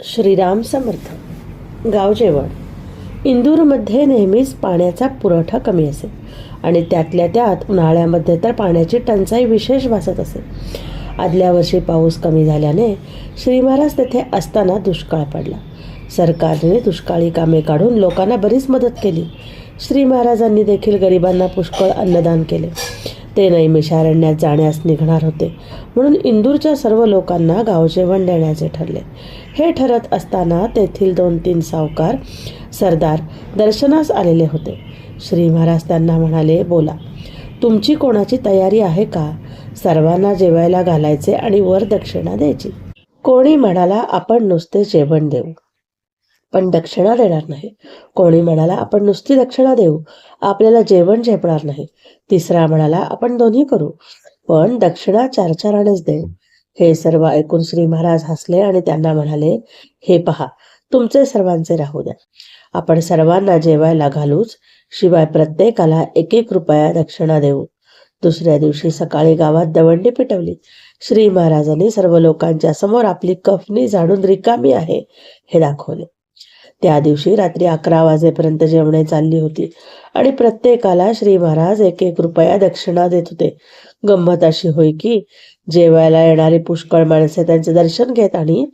श्रीराम समर्थ. गाव जेवण. इंदूरमध्ये नेहमीच पाण्याचा पुरवठा कमी असे आणि त्यातल्या त्यात उन्हाळ्यामध्ये तर पाण्याची टंचाई विशेष भासत असे आदल्या वर्षी पाऊस कमी झाल्याने श्री महाराज तेथे असताना दुष्काळ पडला. सरकारने दुष्काळी कामे काढून लोकांना बरीच मदत केली. श्री महाराजांनी देखील गरिबांना पुष्कळ अन्नदान केले. ते नैमिषारण्यात जाण्यास निघणार होते. म्हणून इंदूरच्या सर्व लोकांना गावजेवण देण्याचे ठरले. हे ठरत असताना तेथील दोन तीन सावकार सरदार दर्शनास आलेले होते. श्री महाराज त्यांना म्हणाले बोला तुमची कोणाची तयारी आहे का? सर्वांना जेवायला घालायचे आणि वर दक्षिणा द्यायची. कोणी म्हणाला आपण नुसते जेवण देऊ. पण दक्षिणा देणार नाही. कोणी म्हणाला आपण नुसती दक्षिणा देऊ. आपल्याला जेवण झेपणार नाही. तिसरा म्हणाला आपण दोन्ही करू. पण दक्षिणा चार चारानेच दे. हे सर्व ऐकून श्री महाराज हसले आणि त्यांना म्हणाले हे पहा तुमचे सर्वांचे राहू द्या. आपण सर्वांना जेवायला घालूच शिवाय प्रत्येकाला एक एक रुपया दक्षिणा देऊ. दुसऱ्या दिवशी सकाळी गावात दवंडी पिटवली. श्री महाराजांनी सर्व लोकांच्या समोर आपली कफनी झाडून रिकामी आहे हे दाखवले. त्या दिवशी रात्री अकरा वाजेपर्यंत जेवणे चालली होती. आणि प्रत्येकाला श्री महाराज एक एक रुपया दक्षिणा देत होते. गंमत अशी होय की जेवायला येणारी पुष्कळ माणसे त्यांचे दर्शन घेत आणि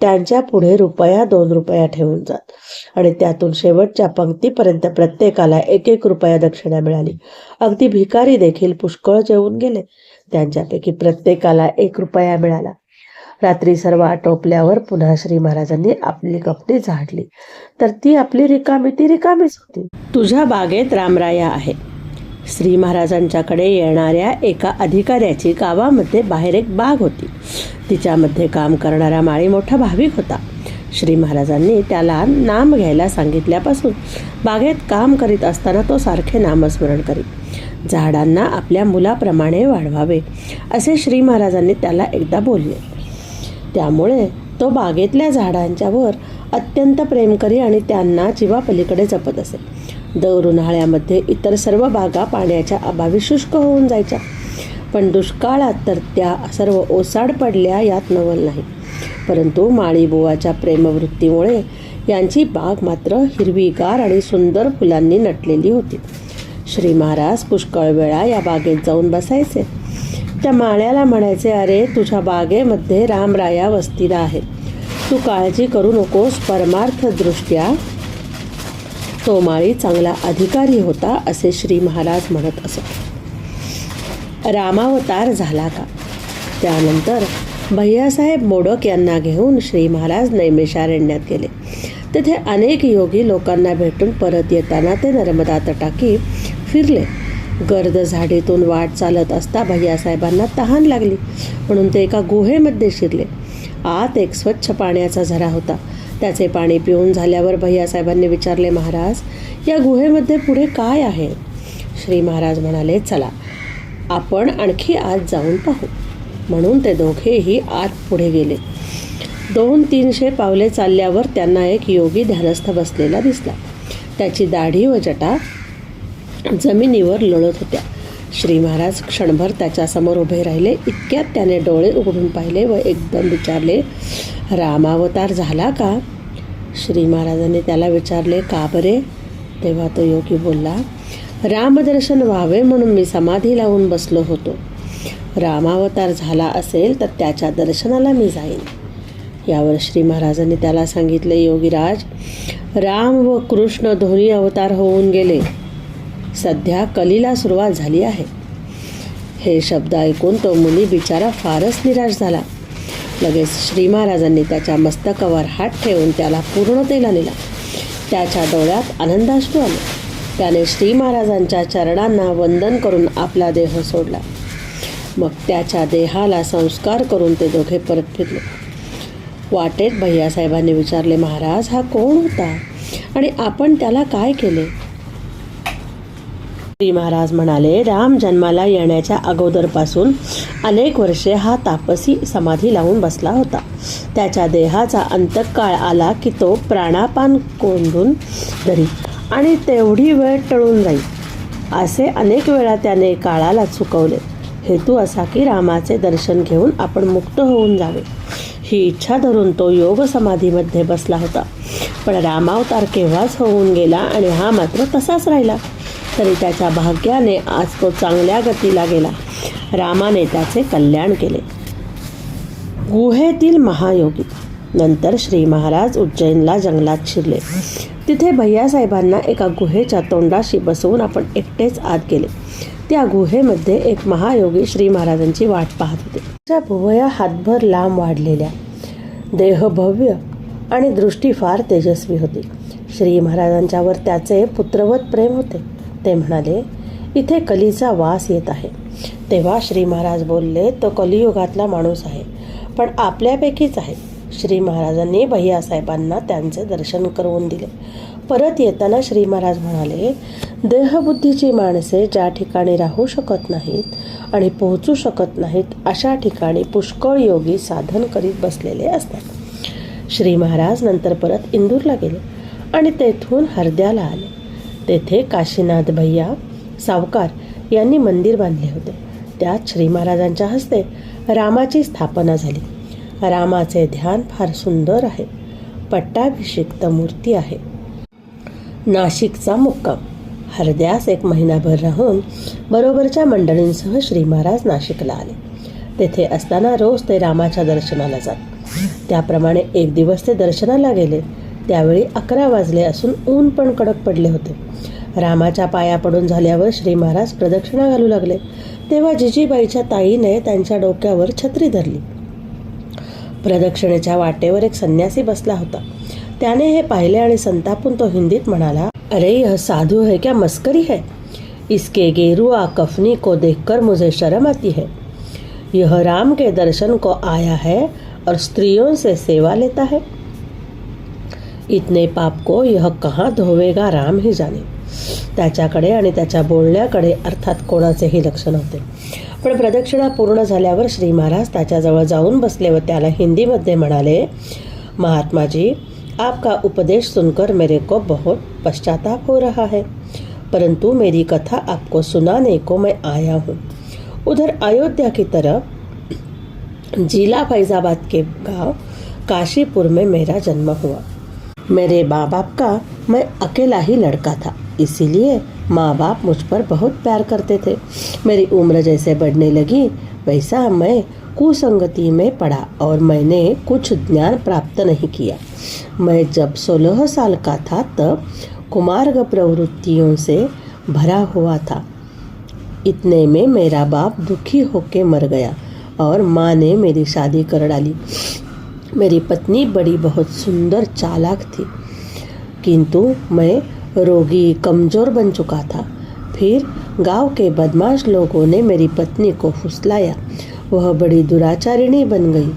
त्यांच्या पुढे रुपया दोन रुपया ठेवून जात. आणि त्यातून शेवटच्या पंक्तीपर्यंत प्रत्येकाला एक एक रुपया दक्षिणा मिळाली. अगदी भिकारी देखील पुष्कळ जेवून गेले. त्यांच्यापैकी प्रत्येकाला एक रुपया मिळाला. रात्री सर्व आटोपल्यावर पुन्हा श्री महाराजांनी आपली कपडी झाडली. तर ती आपली रिकामी ती रिकामीच होती. तुझ्या बागेत रामराया आहे. श्री महाराजांच्याकडे येणाऱ्या एका अधिकाऱ्याची गावामध्ये बाहेर एक बाग होती. तिच्यामध्ये काम करणारा माळी मोठा भाविक होता. श्री महाराजांनी त्याला नाम घ्यायला सांगितल्यापासून बागेत काम करीत असताना तो सारखे नामस्मरण करीत. झाडांना आपल्या मुलाप्रमाणे वाढवावे असे श्री महाराजांनी त्याला एकदा बोलले. त्यामुळे तो बागेतल्या झाडांच्या वर अत्यंत प्रेम करी आणि त्यांना जीवापलीकडे जपत असे. दर उन्हाळ्यामध्ये इतर सर्व बागा पाण्याच्या अभावी शुष्क होऊन जायच्या. पण दुष्काळात तर त्या सर्व ओसाड पडल्या यात नवल नाही. परंतु माळीबुवाच्या प्रेमवृत्तीमुळे यांची बाग मात्र हिरवीगार आणि सुंदर फुलांनी नटलेली होती. श्री महाराज पुष्कळ वेळा या बागेत जाऊन बसायचे. त्या माळ्याला म्हणायचे अरे तुझ्या बागेमध्ये रामराया वस्तीला आहे. तू काळजी करू नकोस परमार्थदृष्ट्या तो माळी चांगला अधिकारी होता असे श्री महाराज म्हणत असत. रामावतार झाला का त्यानंतर भैयासाहेब मोडक यांना घेऊन श्री महाराज नैमिषारण्यात गेले. तेथे अनेक योगी लोकांना भेटून परत येताना ते नर्मदा तटाकी फिरले. गर्द झाडीतून वाट चालत असता भैयासाहेबांना तहान लागली. म्हणून ते एका गुहेमध्ये शिरले. आत एक स्वच्छ पाण्याचा झरा होता. त्याचे पाणी पिऊन झाल्यावर भैयासाहेबांनी विचारले महाराज या गुहेमध्ये पुढे काय आहे? श्री महाराज म्हणाले चला आपण आणखी आत जाऊन पाहू. म्हणून ते दोघेही आत पुढे गेले. दोन तीनशे पावले चालल्यावर त्यांना एक योगी ध्यानस्थ बसलेला दिसला. त्याची दाढी व जटा जमिनीवर लोळत होत्या. श्री महाराज क्षणभर त्याच्यासमोर उभे राहिले. इतक्यात त्याने डोळे उघडून पाहिले व एकदम विचारले रामावतार झाला का? श्री महाराजांनी त्याला विचारले का बरे? तेव्हा तो योगी बोलला रामदर्शन व्हावे म्हणून मी समाधी लावून बसलो होतो. रामावतार झाला असेल तर त्याच्या दर्शनाला मी जाईन. यावर श्री महाराजांनी त्याला सांगितले योगीराज राम व कृष्ण दोन्ही अवतार होऊन गेले. सध्या कलीला सुरुवात झाली आहे. हे शब्द ऐकून तो मुली बिचारा फारच निराश झाला. लगेच श्री महाराजांनी त्याच्या मस्तकावर हात ठेवून त्याला पूर्णतेला नेला. त्याच्या डोळ्यात आनंदाश्रू आले. त्याने श्री महाराजांच्या चरणांना वंदन करून आपला देह सोडला. मग त्याच्या देहाला संस्कार करून ते दोघे परत फिरले. वाटेत भैयासाहेबांनी विचारले महाराज हा कोण होता? आणि आपण त्याला काय केले? श्री महाराज म्हणाले राम जन्माला येण्याच्या अगोदरपासून अनेक वर्षे हा तापसी समाधी लावून बसला होता. त्याच्या देहाचा अंतकाळ आला की तो प्राणापान कोंडून धरी आणि तेवढी वेळ टळून जाईल असे अनेक वेळा त्याने काळाला चुकवले. हेतू असा की रामाचे दर्शन घेऊन आपण मुक्त होऊन जावे. ही इच्छा धरून तो योग समाधीमध्ये बसला होता. पण रामावतार केव्हाच होऊन गेला आणि हा मात्र तसाच राहिला. तरी त्याच्या भाग्याने आज तो चांगल्या गतीला गेला. रामाने त्याचे कल्याण केले. गुहेतील महायोगी. नंतर श्री महाराज उज्जैनला जंगलात शिरले. तिथे भैयासाहेबांना एका गुहेच्या तोंडाशी बसवून आपण एकटेच आत गेले. त्या गुहेमध्ये एक महायोगी श्री महाराजांची वाट पाहत होते. त्या भुवया हातभर लांब वाढलेल्या. देह भव्य आणि दृष्टी फार तेजस्वी होती. श्री महाराजांच्यावर त्याचे पुत्रवत प्रेम होते. ते म्हणाले इथे कलीचा वास येत आहे. तेव्हा श्री महाराज बोलले तो कलियुगातला माणूस आहे पण आपल्यापैकीच आहे. श्री महाराजांनी भैयासाहेबांना त्यांचे दर्शन करून दिले. परत येताना श्री महाराज म्हणाले देहबुद्धीची माणसे ज्या ठिकाणी राहू शकत नाहीत आणि पोहोचू शकत नाहीत अशा ठिकाणी पुष्कळ योगी साधन करीत बसलेले असतात. श्री महाराज नंतर परत इंदूरला गेले आणि तेथून हरद्याला आले. तेथे काशीनाथ भैया सावकार यांनी मंदिर बांधले होते. त्यात श्री महाराजांच्या हस्ते रामाची स्थापना झाली. रामाचे ध्यान फार सुंदर आहे. पट्टाभिषिक्त मूर्ती आहे. नाशिकचा मुक्काम. हरद्यास एक महिनाभर राहून बरोबरच्या मंडळींसह श्री महाराज नाशिकला आले. तेथे असताना रोज ते रामाच्या दर्शनाला जात. त्याप्रमाणे एक दिवस ते दर्शनाला गेले. त्यावेळी अकरा वाजले असून ऊन पण कडक पडले होते. रामाच्या पाया पडून झाल्यावर श्री महाराज प्रदक्षिणा घालू लागले. तेव्हा जिजीबाईच्या ताईने त्यांच्या डोक्यावर छत्री धरली. प्रदक्षिणेच्या वाटेवर एक संन्यासी बसला होता. त्याने हे पाहिले आणि संतापून तो हिंदीत म्हणाला अरे यह साधु है क्या? मस्करी है? इसके गेरुआ कफनी को देखकर मुझे शर्म आती है। यह राम के दर्शन को आया है और स्त्रियों से सेवा लेता है। इतने पाप को यह कहाँ धोवेगा राम ही जाने। त्याच्याकडे आणि त्याच्या बोलण्याकडे अर्थात कोणाचेही लक्ष नव्हते. पण प्रदक्षिणा पूर्ण झाल्यावर श्री महाराज त्याच्याजवळ जाऊन बसले व त्याला हिंदीमध्ये म्हणाले महात्माजी आपका उपदेश सुनकर मेरे को बहुत पश्चाताप हो रहा है परंतु मेरी कथा आपको सुनाने को मैं आया हूँ। उधर अयोध्या की तरफ जिला फैजाबाद के गांव काशीपुर में मेरा जन्म हुआ। मेरे माँ बाप का मैं अकेला ही लड़का था। इसीलिए माँ बाप मुझ पर बहुत प्यार करते थे। मेरी उम्र जैसे बढ़ने लगी, वैसा मैं कुसंगति में पड़ा और मैंने कुछ ज्ञान प्राप्त नहीं किया। मैं जब सोलह साल का था तब कुमार्ग प्रवृत्तियों से भरा हुआ था। इतने में मेरा बाप दुखी होके मर गया और माँ ने मेरी शादी कर डाली। मेरी पत्नी बड़ी बहुत सुंदर चालाक थी, किंतु मैं रोगी कमज़ोर बन चुका था। फिर गाँव के बदमाश लोगों ने मेरी पत्नी को फुसलाया। वह बड़ी दुराचारिणी बन गई।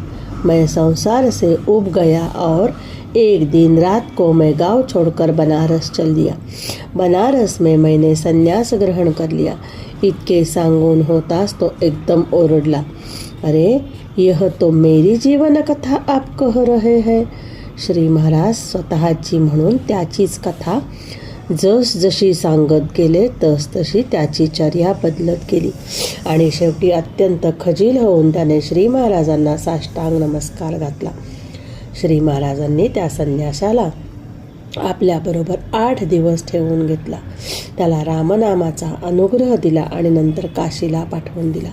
मैं संसार से उब गया और एक दिन रात को मैं गाँव छोड़कर बनारस चल दिया। बनारस में मैंने संन्यास ग्रहण कर लिया। इतके सांगून होताच तो एकदम ओरडला। अरे, यह तो मेरी जीवन कथा आप कह रहे हैं। श्री महाराज स्वतःची म्हणून त्याचीच कथा जस जशी सांगत गेले तस तशी त्याची चर्या बदलत गेली. आणि शेवटी अत्यंत खजील होऊन त्याने श्री महाराजांना साष्टांग नमस्कार घातला. श्री महाराजांनी त्या संन्यासाला आपल्याबरोबर आठ दिवस ठेवून घेतला. त्याला रामनामाचा अनुग्रह दिला आणि नंतर काशीला पाठवून दिला.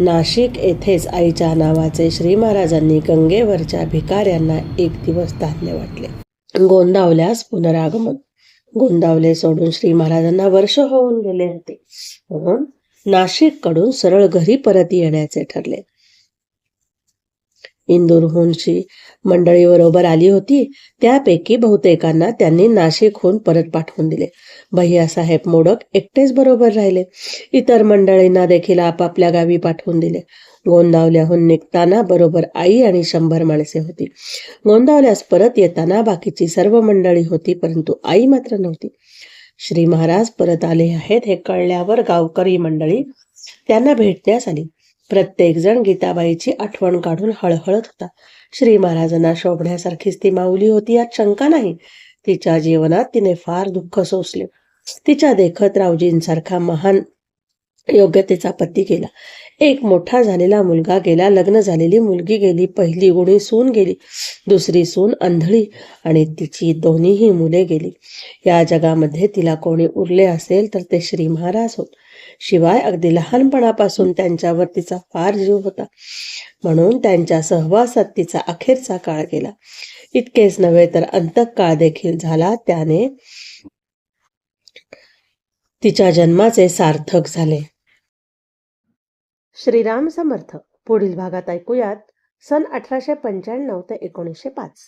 नाशिक येथेच आईच्या नावाचे श्री महाराजांनी गंगेवरच्या भिकाऱ्यांना एक दिवस धान्य वाटले. गोंदावल्यास पुनरागमन. गोंदावले सोडून श्री महाराजांना वर्ष होऊन गेले होते. म्हणून नाशिककडून सरळ घरी परत येण्याचे ठरले. इंदूरहून श्री मंडळी बरोबर आली होती त्यापैकी बहुतेकांना त्यांनी नाशिकहून परत पाठवून दिले. भैयासाहेब मोडक एकटेच बरोबर राहिले. इतर मंडळींना देखील आपापल्या गावी पाठवून दिले. गोंदावल्याहून निघताना बरोबर आई आणि शंभर माणसे होती. गोंदावल्यास परत येताना बाकीची सर्व मंडळी होती परंतु आई मात्र नव्हती. श्री महाराज परत आले आहेत हे कळल्यावर गावकरी मंडळी त्यांना भेटण्यास आली. प्रत्येक जण गीताबाईची आठवण काढून हळहळत होता. श्री महाराजांना शोभण्यासारखीच ती माऊली होती यात शंका नाही. तिच्या जीवनात तिने फार दुःख सोसले. तिच्या देखत रावजींसारखा महान योग्यतेचा पती केला. एक मोठा झालेला मुलगा गेला लग्न झालेली मुलगी गेली पहिली गुणी सून गेली दुसरी सून अंधळी आणि तिची दोन्हीही मुले गेली. या जगामध्ये तिला कोणी उरले असेल तर ते श्री महाराज होत. शिवाय अगदी लहानपणापासून त्यांच्यावर तिचा फार जीव होता. म्हणून त्यांच्या सहवासात तिचा अखेरचा काळ गेला. इतकेच नव्हे तर अंतकाळ देखील झाला. त्याने तिच्या जन्माचे सार्थक झाले. श्रीराम समर्थ. पुढील भागात ऐकूयात सन अठराशे पंच्याण्णव ते एकोणीसशे पाच.